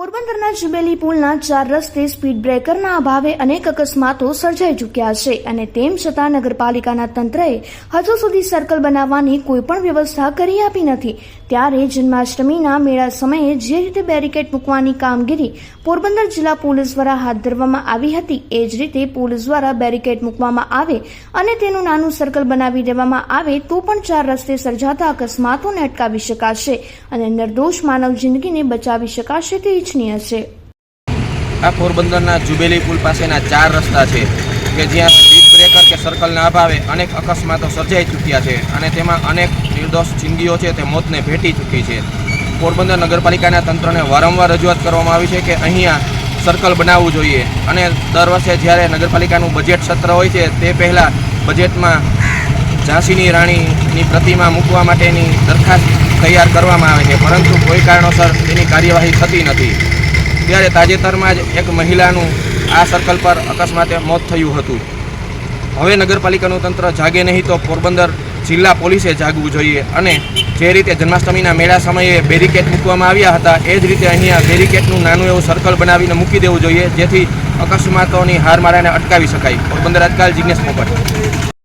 પોરબંદરના જુબેલી પુલના ચાર રસ્તે સ્પીડ બ્રેકરના અભાવે અનેક અકસ્માતો સર્જાઈ ચૂક્યા છે અને તેમ છતાં નગરપાલિકાના તંત્રએ હજુ સુધી સર્કલ બનાવવાની કોઈ પણ વ્યવસ્થા કરી આપી નથી. ત્યારે જન્માષ્ટમીના મેળા સમયે જે રીતે બેરિકેડ મૂકવાની કામગીરી પોરબંદર જિલ્લા પોલીસ દ્વારા હાથ ધરવામાં આવી હતી, એ જ રીતે પોલીસ દ્વારા બેરિકેડ મૂકવામાં આવે અને તેનું નાનું સર્કલ બનાવી દેવામાં આવે તો પણ ચાર રસ્તે સર્જાતા અકસ્માતોને અટકાવી શકાશે અને નિર્દોષ માનવ જિંદગીને બચાવી શકાશે તે ઇચ્છનીય છે. આ પોરબંદરના જુબેલી પુલ પાસેના ચાર રસ્તા છે કે જ્યાં સ્પીડ બ્રેકર કે સર્કલના અભાવે અનેક અકસ્માતો સર્જાઈ ચૂક્યા છે અને તેમાં અનેક નિર્દોષ જિંદગીઓ છે તે મોતને ભેટી ચૂકી છે. પોરબંદર નગરપાલિકાના તંત્રને વારંવાર રજૂઆત કરવામાં આવી છે કે અહીંયા સર્કલ બનાવવું જોઈએ અને દર વર્ષે જ્યારે નગરપાલિકાનું બજેટ સત્ર હોય છે તે પહેલાં બજેટમાં ઝાંસીની રાણીની પ્રતિમા મૂકવા માટેની દરખાસ્ત તૈયાર કરવામાં આવે છે. પરંતુ કોઈ કારણોસર તેની કાર્યવાહી થતી નથી. ત્યારે તાજેતરમાં જ એક મહિલાનું આ સર્કલ પર અકસ્માતે મોત થયું હતું. હવે નગરપાલિકાનું તંત્ર જાગે નહીં તો પોરબંદર જિલ્લા પોલીસે જાગવું જોઈએ અને જે રીતે જન્માષ્ટમીના મેળા સમયે બેરિકેડ મૂકવામાં આવ્યા હતા, એ જ રીતે અહીંયા બેરિકેડનું નાનું એવું સર્કલ બનાવીને મૂકી દેવું જોઈએ, જેથી અકસ્માતોની હાર મારાને અટકાવી શકાય. પોરબંદર આજકાલ જિજ્ઞેસ પોપટ.